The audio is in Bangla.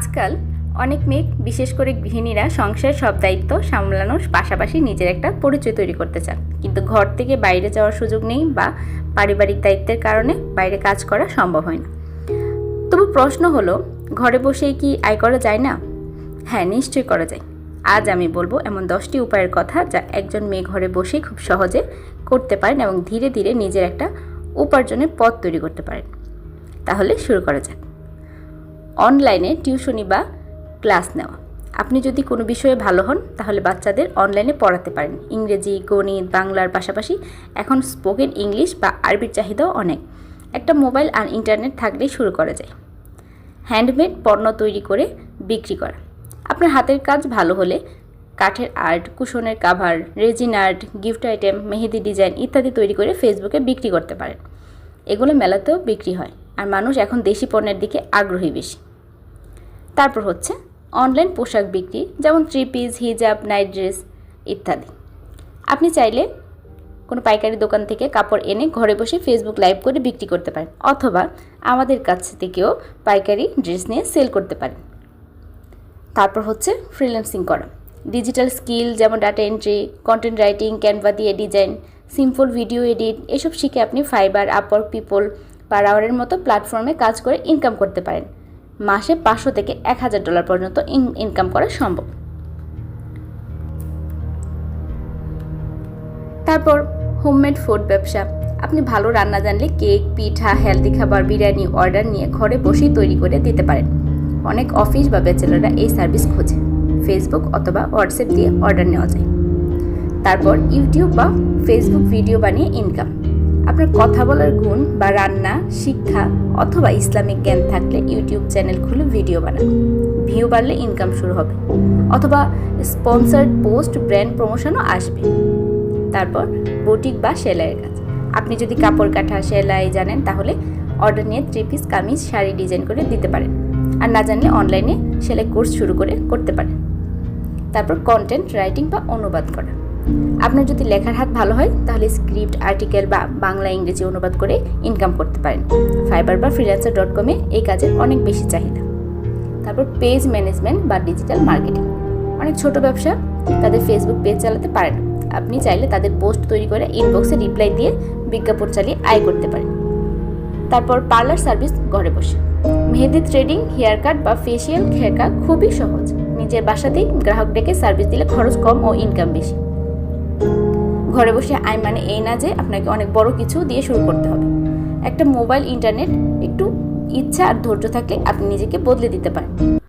আজকাল অনেক মেয়ে, বিশেষ করে গৃহিণীরা সংসারের সব দায়িত্ব সামলানোর পাশাপাশি নিজের একটা পরিচয় তৈরি করতে চান। কিন্তু ঘর থেকে বাইরে যাওয়ার সুযোগ নেই বা পারিবারিক দায়িত্বের কারণে বাইরে কাজ করা সম্ভব হয় না। তবু প্রশ্ন হলো, ঘরে বসেই কি আয় করা যায় না? হ্যাঁ নিশ্চয়ই করা যায়। আজ আমি বলব এমন দশটি উপায়ের কথা যা একজন মেয়ে ঘরে বসেই খুব সহজে করতে পারেন এবং ধীরে ধীরে নিজের একটা উপার্জনের পথ তৈরি করতে পারেন। তাহলে শুরু করা যাক। অনলাইনে টিউশনি বা ক্লাস নেওয়া। আপনি যদি কোনো বিষয়ে ভালো হন, তাহলে বাচ্চাদের অনলাইনে পড়াতে পারেন। ইংরেজি, গণিত, বাংলার পাশাপাশি এখন স্পোকেন ইংলিশ বা আরবির চাহিদাও অনেক। একটা মোবাইল আর ইন্টারনেট থাকলেই শুরু করা যায়। হ্যান্ডমেড পণ্য তৈরি করে বিক্রি করা। আপনার হাতের কাজ ভালো হলে কাঠের art, কুশনের cover, resin art, gift item, মেহেদি ডিজাইন ইত্যাদি তৈরি করে ফেসবুকে বিক্রি করতে পারেন। এগুলো মেলাতেও বিক্রি হয়। আর মানুষ এখন দেশি পণ্যের দিকে আগ্রহী বেশি। তারপর হচ্ছে অনলাইন পোশাক বিক্রি, যেমন থ্রি পিস হিজাব নাইট ড্রেস ইত্যাদি। আপনি চাইলে কোনো পাইকারি দোকান থেকে কাপড় এনে ঘরে বসে ফেসবুক লাইভ করে বিক্রি করতে পারেন, অথবা আমাদের কাছ থেকেও পাইকারি ড্রেস নিয়ে সেল করতে পারেন। তারপর হচ্ছে ফ্রিল্যান্সিং করা। ডিজিটাল স্কিল যেমন data entry content writing Canva দিয়ে ডিজাইন সিম্পল ভিডিও এডিট এসব শিখে আপনি ফাইবার আপওয়ার্ক পিপল পার আওয়ারের মতো প্ল্যাটফর্মে কাজ করে ইনকাম করতে পারেন। মাসে পাঁচশো থেকে এক হাজার ডলার পর্যন্ত ইনকাম করা সম্ভব। তারপর হোমমেড ফুড ব্যবসা। আপনি ভালো রান্না জানলে কেক পিঠা হেলদি খাবার, বিরিয়ানি অর্ডার নিয়ে ঘরে বসেই তৈরি করে দিতে পারেন। অনেক অফিস বা ব্যাচেলাররা এই সার্ভিস খোঁজে। ফেসবুক অথবা হোয়াটসঅ্যাপ দিয়ে অর্ডার নেওয়া যায়। তারপর ইউটিউব বা ফেসবুক ভিডিও বানিয়ে ইনকাম আপনার কথা বলার গুণ বা রান্না, শিক্ষা অথবা ইসলামিক জ্ঞান থাকলে ইউটিউব চ্যানেল খুলে ভিডিও বানান। ভিউ বাড়লে ইনকাম শুরু হবে। অথবা স্পন্সার্ড পোস্ট ব্র্যান্ড প্রমোশনও আসবে। তারপর বুটিক বা সেলাইয়ের কাজ। আপনি যদি কাপড় কাটা, সেলাই জানেন, তাহলে অর্ডার নিয়ে three piece kameez, sari design করে দিতে পারেন। আর না জানলে অনলাইনে সেলাই কোর্স শুরু করে করতে পারেন। তারপর কন্টেন্ট রাইটিং বা অনুবাদ করা। আপনার যদি লেখার হাত ভালো হয়, তাহলে স্ক্রিপ্ট, আর্টিকেল বা বাংলা ইংরেজি অনুবাদ করে ইনকাম করতে পারেন। ফাইবার বা ফ্রিল্যান্সার ডট কমে এই কাজের অনেক বেশি চাহিদা। তারপর পেজ ম্যানেজমেন্ট বা ডিজিটাল মার্কেটিং অনেক ছোট ব্যবসা, তাদের ফেসবুক পেজ চালাতে পারেন। আপনি চাইলে তাদের পোস্ট তৈরি করে ইনবক্সে রিপ্লাই দিয়ে বিজ্ঞাপন চালিয়ে আয় করতে পারেন। তারপর পার্লার সার্ভিস ঘরে বসে। মেহেদি থ্রেডিং হেয়ার কাট বা ফেসিয়াল খেকা খুবই সহজ। নিজের বাসাতেই গ্রাহক ডেকে সার্ভিস দিলে খরচ কম ও ইনকাম বেশি। ঘরে বসে আই মানে এই না যে আপনাকে অনেক বড় কিছু দিয়ে শুরু করতে হবে। একটা মোবাইল, ইন্টারনেট, একটু ইচ্ছা আর ধৈর্য থাকলে আপনি নিজেকে বদলে দিতে পারেন।